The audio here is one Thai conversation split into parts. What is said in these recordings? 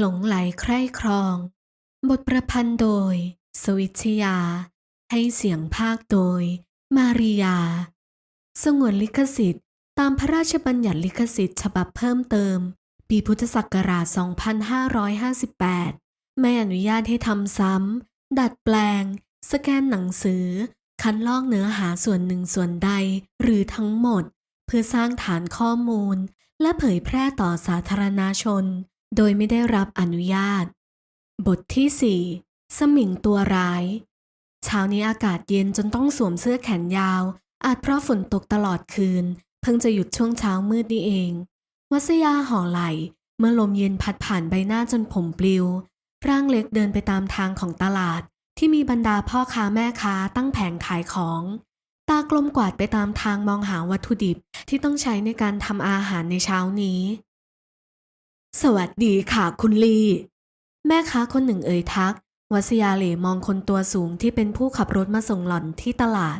หลงไหลใคร่ครอง บทประพันธ์โดย สวิชยา ให้เสียงภาคโดย มาริยา สงวนลิขสิทธิ์ ตามพระราชบัญญัติลิขสิทธิ์ฉบับเพิ่มเติม ปีพุทธศักราช 2558 ไม่อนุญาตให้ทำซ้ำ ดัดแปลง สแกนหนังสือ คัดลอกเนื้อหาส่วนหนึ่งส่วนใดหรือทั้งหมด เพื่อสร้างฐานข้อมูล และเผยแพร่ต่อสาธารณชน โดยไม่ได้รับอนุญาต บทที่ 4 สมิงตัวร้าย เช้านี้อากาศเย็นจนต้องสวมเสื้อแขนยาว อาจเพราะฝนตกตลอดคืน เพิ่งจะหยุดช่วงเช้ามืดนี่เอง วัสยาห่อไหล เมื่อลมเย็นพัดผ่านใบหน้าจนผมปลิว ร่างเล็กเดินไปตามทางของตลาด ที่มีบรรดาพ่อค้าแม่ค้าตั้งแผงขายของ ตากลมกวาดไปตามทางมองหาวัตถุดิบที่ต้องใช้ในการทำอาหารในเช้านี้ สวัสดีค่ะคุณลี แม่ค้าคนหนึ่งเอ่ยทัก วัสยาเหลมองคนตัวสูงที่เป็นผู้ขับรถมาส่งหล่อนที่ตลาด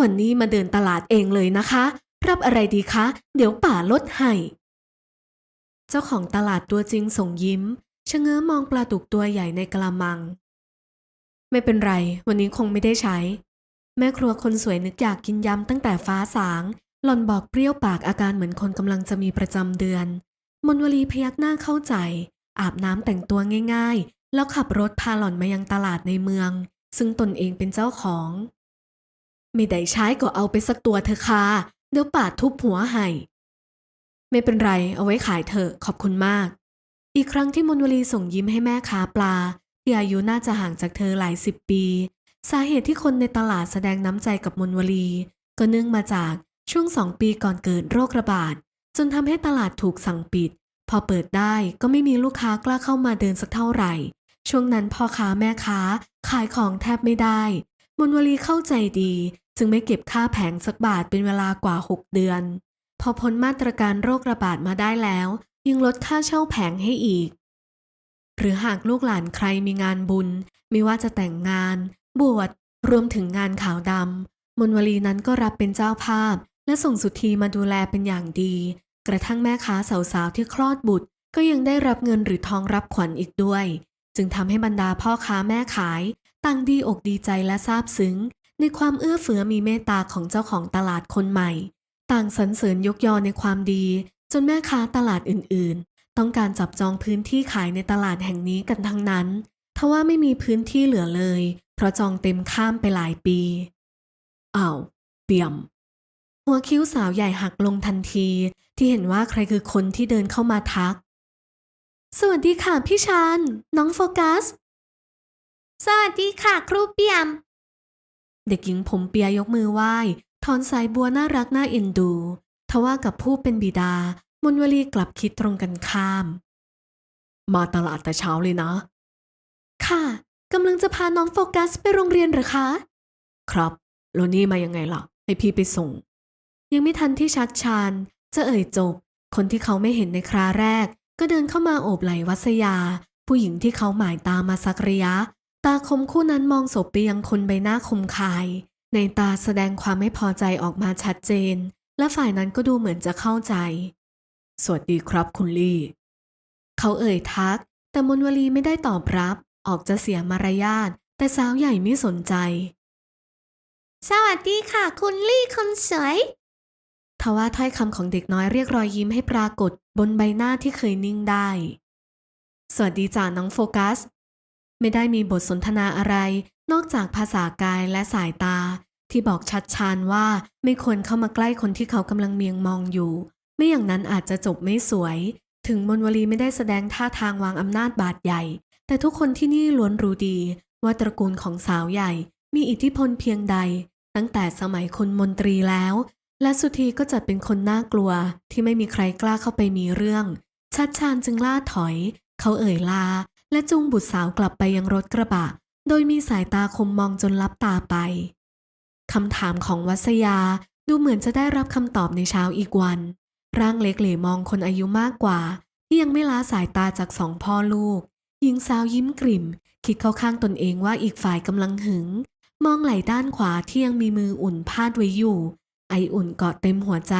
วันนี้มาเดินตลาดเองเลยนะคะ รับอะไรดีคะ เดี๋ยวป่าลดให้ เจ้าของตลาดตัวจริงส่งยิ้มชะเง้อมองปลาดุกตัวใหญ่ในกระมัง ไม่เป็นไร วันนี้คงไม่ได้ใช้ แม่ครัวคนสวยนึกอยากกินยำตั้งแต่ฟ้าสาง หล่อนบอกเปรี้ยวปากอาการเหมือนคนกำลังจะมีประจำเดือน มนวลีพยักหน้าเข้าใจ อาบน้ำแต่งตัวง่ายๆ แล้วขับรถพาหล่อนมายังตลาดในเมือง ซึ่งตนเองเป็นเจ้าของ ไม่ได้ใช้ก็เอาไปสักตัวเถอค่ะเดี๋ยวป่าทุบหัวให้ไม่เป็นไร เอาไว้ขายเถอะขอบคุณมาก อีกครั้งที่มนวลีส่งยิ้มให้แม่ค้าปลาที่อายุน่าจะห่างจากเธอหลายสิบปี สาเหตุที่คนในตลาดแสดงน้ำใจกับมนวลี ก็เนื่องมาจากช่วงสองปีก่อนเกิดโรคระบาด จนทำให้ตลาดถูกสั่งปิด พอเปิดได้ก็ไม่มีลูกค้ากล้าเข้ามาเดินสักเท่าไหร่ ช่วงนั้นพ่อค้าแม่ค้า ขายของแทบไม่ได้ มนวลีเข้าใจดี จึงไม่เก็บค่าแผงสักบาทเป็นเวลากว่า 6 เดือน พอพ้นมาตรการโรคระบาดมาได้แล้ว ยังลดค่าเช่าแผงให้อีก หรือหากลูกหลานใครมีงานบุญ ไม่ว่าจะแต่งงาน บวชรวมถึงงานขาวดำมนวลีนั้นก็รับเป็นเจ้าภาพ และส่งสุธีมาดูแลเป็นอย่างดี กระทั่งแม่ค้าสาวๆที่คลอดบุตร ก็ยังได้รับเงินหรือทองรับขวัญอีกด้วย จึงทำให้บรรดาพ่อค้าแม่ขายต่างดีอกดีใจและซาบซึ้ง ในความเอื้อเฟื้อมีเมตตาของเจ้าของตลาดคนใหม่ ต่างสรรเสริญยกยอในความดี จนแม่ค้าตลาดอื่นๆ ต้องการจับจองพื้นที่ขายในตลาดแห่งนี้กันทั้งนั้นทว่าไม่มีพื้นที่เหลือเลย เพราะจองเต็มข้ามไปหลายปีอ้าวเปี่ยม หัวคิ้วสาวใหญ่หักลงทันที ที่เห็นว่าใครคือคนที่เดินเข้ามาทัก สวัสดีค่ะพี่ชานน้องโฟกัส สวัสดีค่ะครูเปียม เด็กหญิงผมเปียยกมือไหว้ถอนสายบัวน่ารักน่าเอ็นดู ทว่ากับผู้เป็นบิดา มนวลีกลับคิดตรงกันข้าม มาตลาดแต่เช้าเลยนะ ค่ะกำลังจะพาน้องโฟกัสไปโรงเรียนหรือคะ ครับโลนี่มายังไงล่ะ ให้พี่ไปส่ง ยังไม่ทันที่ชักชาน จะเอ่ยจบ คนที่เขาไม่เห็นในคราแรก ก็เดินเข้ามาโอบไหล่วัสยา ผู้หญิงที่เขาหมายตามมาสักระยะ ตาคมคู่นั้นมองศพไปยังคนใบหน้าคมคาย ในตาแสดงความไม่พอใจออกมาชัดเจน และฝ่ายนั้นก็ดูเหมือนจะเข้าใจ สวัสดีครับคุณลี่ เขาเอ่ยทัก แต่มนวลีไม่ได้ตอบรับ ออกจะเสียมารยาท แต่สาวใหญ่ไม่สนใจสวัสดีค่ะ คุณลี่คนสวย ทว่าถ้อยคำของเด็กน้อยเรียกรอยยิ้มให้ปรากฏบนใบหน้าที่เคยนิ่งได้ สวัสดีจ่าน้องโฟกัส ไม่ได้มีบทสนทนาอะไร นอกจากภาษากายและสายตา ที่บอกชัดชานว่าไม่ควรเข้ามาใกล้คนที่เขากำลังเมียงมองอยู่ ไม่อย่างนั้นอาจจะจบไม่สวย ถึงมนวลีไม่ได้แสดงท่าทางวางอำนาจบาดใหญ่ แต่ทุกคนที่นี่ล้วนรู้ดี ว่าตระกูลของสาวใหญ่ มีอิทธิพลเพียงใด ตั้งแต่สมัยคนมนตรีแล้ว และสุธีก็จัดเป็นคนน่ากลัวที่ไม่มีใครกล้าเข้าไปมีเรื่อง ชัดชานจึงล่าถอย เขาเอ่ยลา และจูงบุตรสาวกลับไปยังรถกระบะ โดยมีสายตาคมมองจนลับตาไปคำถามของวัสยาดูเหมือนจะได้รับคำตอบในเช้าอีกวัน ร่างเล็กเหลมองคนอายุมากกว่า ที่ยังไม่ล้าสายตาจากสองพ่อลูก หญิงสาวยิ้มกริ่ม คิดเข้าข้างตนเองว่าอีกฝ่ายกำลังหึง มองไหล่ด้านขวาที่ยังมีมืออุ่นพาดไว้อยู่ ไออุ่นเกาะเต็มหัวใจ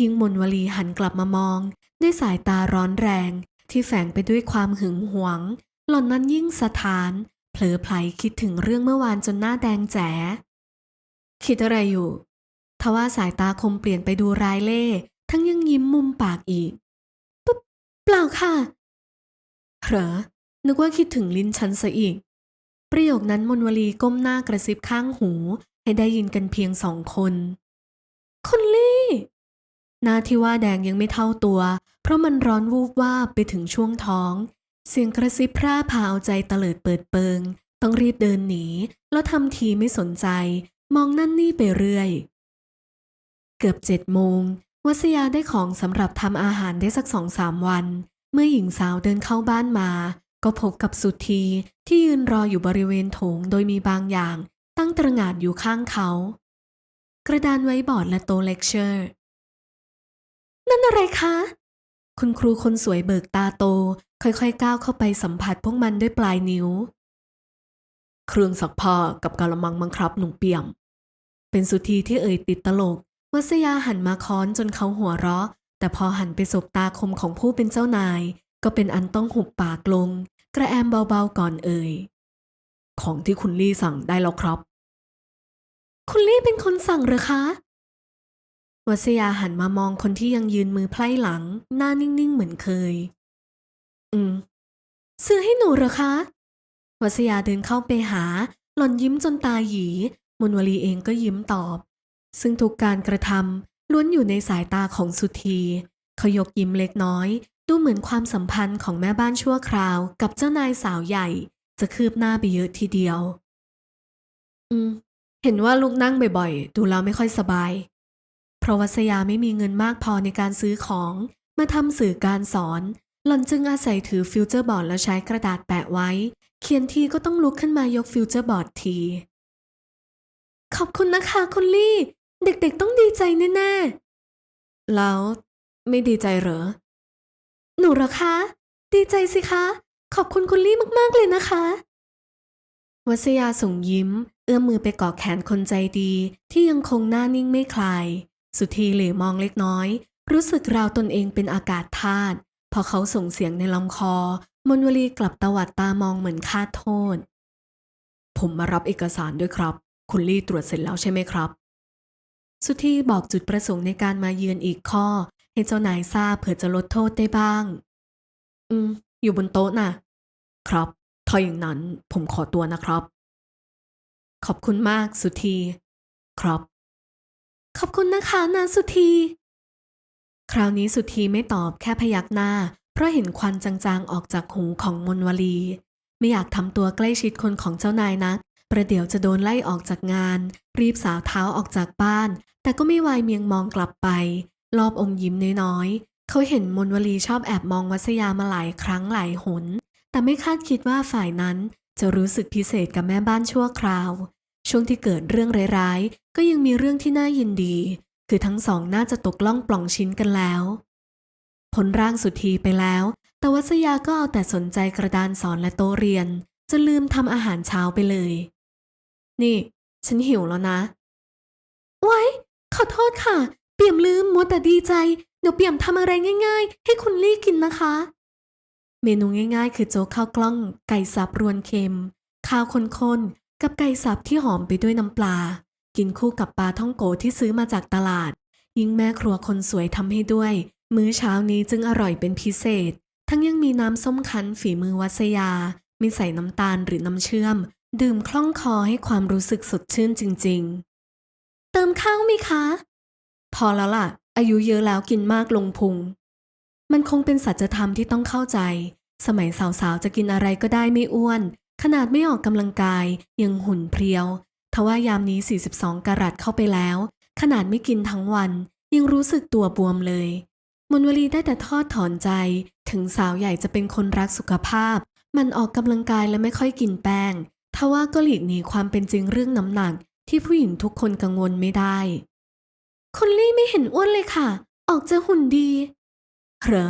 ยิ่งมนวลีหันกลับมามอง ด้วยสายตาร้อนแรง ที่แฝงไปด้วยความหึงหวง หล่อนนั้นยิ่งสะท้าน เผลอไผลคิดถึงเรื่องเมื่อวานจนหน้าแดงแจ๋คิดอะไรอยู่ ทว่าสายตาคมเปลี่ยนไปดูรายเล่ ทั้งยังยิ้มมุมปากอีกปุ๊บเปล่าค่ะเผลอนึกว่าคิดถึงลิ้นฉันซะอีก ประโยคนั้นมนวลีก้มหน้ากระซิบข้างหู ให้ได้ยินกันเพียงสองคน คุณลี่หน้าที่ว่าแดงยังไม่เท่าตัว เพราะมันร้อนวูบวาบไปถึงช่วงท้อง เสียงกระซิบพร่าพาเอาใจตะเลิดเปิดเปิง ต้องรีบเดินหนี แล้วทำทีไม่สนใจ มองนั่นนี่ไปเรื่อย เกือบเจ็ดโมงวัสยาได้ของสำหรับทำอาหารได้สักสองสามวัน เมื่อหญิงสาวเดินเข้าบ้านมา ก็พบกับสุธีที่ยืนรออยู่บริเวณโถงโดยมีบางอย่าง ตั้งตระหง่านอยู่ข้างเขา กระดานไว้บอร์ดและโต๊ะเลคเชอร์ นั่นอะไรคะ คุณครูคนสวยเบิกตาโต ค่อยๆก้าวเข้าไปสัมผัสพวกมันด้วยปลายนิ้ว เครื่องซักผ้ากับกะละมังมังครับหนุ่มเปี่ยม เป็นสุธีที่เอ่ยติดตลกวัสยาหันมาค้อนจนเขาหัวเราะ แต่พอหันไปสบตาคมของผู้เป็นเจ้านาย ก็เป็นอันต้องหุบปากลง กระแอมเบาๆก่อนเอ่ยของที่คุณลี่สั่งได้แล้วครับ คุณลี่เป็นคนสั่งเหรือคะ วัสยาหันมามองคนที่ยังยืนมือไพล่หลัง หน้านิ่งๆเหมือนเคย อืม ซื้อให้หนูเหรอคะ วัสยาเดินเข้าไปหา หล่อนยิ้มจนตาหยี มนวลีเองก็ยิ้มตอบ ซึ่งทุกการกระทำล้วนอยู่ในสายตาของสุธี เขายกยิ้มเล็กน้อย ดูเหมือนความสัมพันธ์ของแม่บ้านชั่วคราว กับเจ้านายสาวใหญ่ จะคืบหน้าไปเยอะทีเดียว อืม เห็นว่าลูกนั่งบ่อยๆ ดูแล้วไม่ค่อยสบาย เพราะวัสยาไม่มีเงินมากพอในการซื้อของมาทำสื่อการสอน หล่อนจึงอาศัยถือฟิวเจอร์บอร์ดแล้วใช้กระดาษแปะไว้ เขียนทีก็ต้องลุกขึ้นมายกฟิวเจอร์บอร์ดที ขอบคุณนะคะคุณลี่ เด็กๆต้องดีใจแน่ๆ แล้วไม่ดีใจเหรอ หนูเหรอคะ ดีใจสิคะ ขอบคุณคุณลี่มากๆเลยนะคะ วัสยาส่งยิ้ม เอื้อมมือไปเกาะแขนคนใจดีที่ยังคงหน้านิ่งไม่คลาย สุธีเหลือมองเล็กน้อย รู้สึกราวตนเองเป็นอากาศธาตุพอเขาส่งเสียงในลำคอ มนวลีกลับตวัดตามองเหมือนคาดโทษ ผมมารับเอกสารด้วยครับ คุณลี่ตรวจเสร็จแล้วใช่ไหมครับ สุธีบอกจุดประสงค์ในการมาเยือนอีกข้อ ให้เจ้านายทราบเผื่อจะลดโทษได้บ้าง อืม อยู่บนโต๊ะน่ะ ครับถ้าอย่างนั้นผมขอตัวนะครับ ขอบคุณมากสุธีครับ ขอบคุณนะคะนาสุธีคราวนี้สุธีไม่ตอบแค่พยักหน้า เพราะเห็นควันจางๆออกจากหูของมนวลี ไม่อยากทำตัวใกล้ชิดคนของเจ้านายนัก ประเดี๋ยวจะโดนไล่ออกจากงาน รีบสาวเท้าออกจากบ้าน แต่ก็ไม่วายเมียงมองกลับไป รอบอมยิ้มน้อยๆเขาเห็นมนวลีชอบแอบมองวัสยามาหลายครั้งหลายหน แต่ไม่คาดคิดว่าฝ่ายนั้นจะรู้สึกพิเศษกับแม่บ้านชั่วคราว ช่วงที่เกิดเรื่องร้ายๆ ก็ยังมีเรื่องที่น่ายินดี คือทั้งสองน่าจะตกล่องปล่องชิ้นกันแล้วผลร่างสุธีไปแล้ว แต่วัสยาก็เอาแต่สนใจกระดานสอนและโต๊ะเรียนจนลืมทำอาหารเช้าไปเลย นี่ ฉันหิวแล้วนะ ไว้ ขอโทษค่ะ เปี่ยมลืมมัวแต่ดีใจ เดี๋ยวเปี่ยมทำอะไรง่าย ๆ ให้คุณลี่กินนะคะ เมนูง่ายๆ คือโจ๊กข้าวกล้อง ไก่สับรวนเค็ม ข้าวข้น กับไก่สับที่หอมไปด้วยน้ำปลา กินคู่กับปลาท่องโกที่ซื้อมาจากตลาด ยิ่งแม่ครัวคนสวยทำให้ด้วย มื้อเช้านี้จึงอร่อยเป็นพิเศษ ทั้งยังมีน้ำส้มคั้นฝีมือวัสยาไม่ใส่น้ำตาลหรือน้ำเชื่อม ดื่มคล่องคอให้ความรู้สึกสดชื่นจริง ๆ เติมข้าวไหมคะ พอแล้วล่ะ อายุเยอะแล้วกินมากลงพุง มันคงเป็นสัจธรรมที่ต้องเข้าใจ สมัยสาวๆจะกินอะไรก็ได้ไม่อ้วน ขนาดไม่ออกกำลังกายยังหุ่นเพรียว ทว่ายามนี้ 42 กรัตเข้าไปแล้ว ขนาดไม่กินทั้งวัน ยังรู้สึกตัวบวมเลย มนวลีได้แต่ทอดถอนใจ ถึงสาวใหญ่จะเป็นคนรักสุขภาพ มันออกกำลังกายและไม่ค่อยกินแป้ง ทว่าก็หลีกหนีความเป็นจริงเรื่องน้ำหนัก ที่ผู้หญิงทุกคนกังวลไม่ได้คุณลี่ไม่เห็นอ้วนเลยค่ะ ออกจะหุ่นดี เหรอ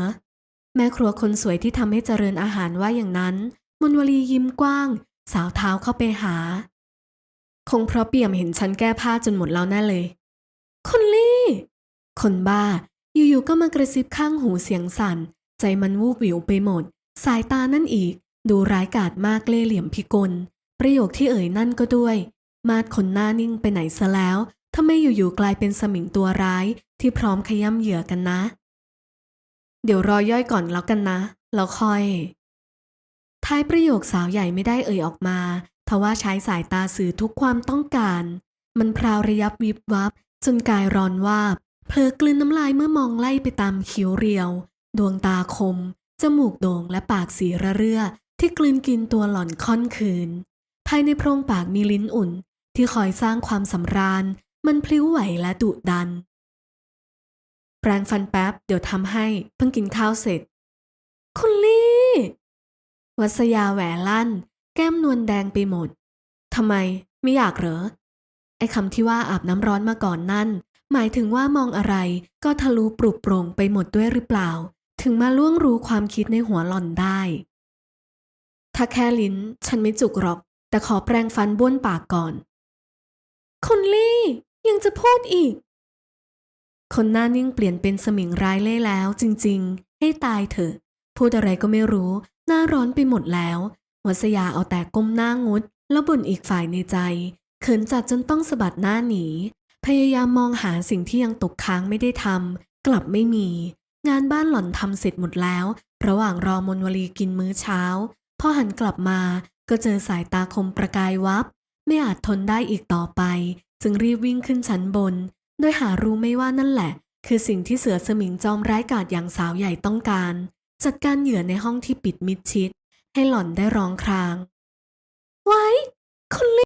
แม่ครัวคนสวยที่ทำให้เจริญอาหารว่าอย่างนั้น มนวลียิ้มกว้าง สาวเท้าเข้าไปหา คงเพราะเปี่ยมเห็นฉันแก้ผ้าจนหมดแล้วแน่เลยคุณลี่ คนบ้า อยู่ๆก็มากระซิบข้างหูเสียงสั่น ใจมันวูบวิวไปหมด สายตานั่นอีก ดูร้ายกาจมากเล่เหลี่ยมพิกล ประโยคที่เอ่ยนั่นก็ด้วย มาดคนหน้านิ่งไปไหนซะแล้วทำไมอยู่ๆกลายเป็นสมิงตัวร้ายที่พร้อมขย้ำเหยื่อกันนะ เดี๋ยวรอย่อยก่อนแล้วกันนะ แล้วค่อย ท้ายประโยคสาวใหญ่ไม่ได้เอ่ยออกมาทว่าใช้สายตาสื่อทุกความต้องการ มันพราวระยับวิบวับ จนกายร้อนวาบเผลอกลืนน้ำลายเมื่อมองไล่ไปตามคิ้วเรียว ดวงตาคม จมูกโด่งและปากสีระเรื่อ ที่กลืนกินตัวหล่อนค่อนคืน ภายในโพรงปากมีลิ้นอุ่น ที่คอยสร้างความสำราญ มันพลิ้วไหวและดุดัน แปรงฟันแป๊บ เดี๋ยวทำให้ เพิ่งกินข้าวเสร็จ คุณลี่ วัสยาแหวลั่น แก้มนวลแดงไปหมด ทำไมไม่อยากเหรอ ไอ้คำที่ว่าอาบน้ำร้อนมาก่อนนั่น หมายถึงว่ามองอะไรก็ทะลุปลุกโปร่งไปหมดด้วยหรือเปล่า ถึงมาล่วงรู้ความคิดในหัวหล่อนได้ ถ้าแค่ลิ้นฉันไม่จุกหรอก แต่ขอแปรงฟันบ้วนปากก่อนคุณลี่ยังจะพูดอีก คนหน้านิ่งเปลี่ยนเป็นสมิงร้ายเล่แล้วจริง ๆ ให้ตายเถอะ พูดอะไรก็ไม่รู้ หน้าร้อนไปหมดแล้ววัสยาเอาแต่ก้มหน้างุด แล้วบ่นอีกฝ่ายในใจเขินจัดจนต้องสะบัดหน้าหนี พยายามมองหาสิ่งที่ยังตกค้างไม่ได้ทำกลับไม่มี งานบ้านหล่อนทำเสร็จหมดแล้ว ระหว่างรอมนวลีกินมื้อเช้า พอหันกลับมาก็เจอสายตาคมประกายวับ ไม่อาจทนได้อีกต่อไป จึงรีบวิ่งขึ้นชั้นบน โดยหารู้ไม่ว่านั่นแหละ คือสิ่งที่เสือสมิงจอมร้ายกาจอย่างสาวใหญ่ต้องการ จัดการเหยื่อในห้องที่ปิดมิดชิด ให้หล่อนได้ร้องคราง ไว้ คนเลิ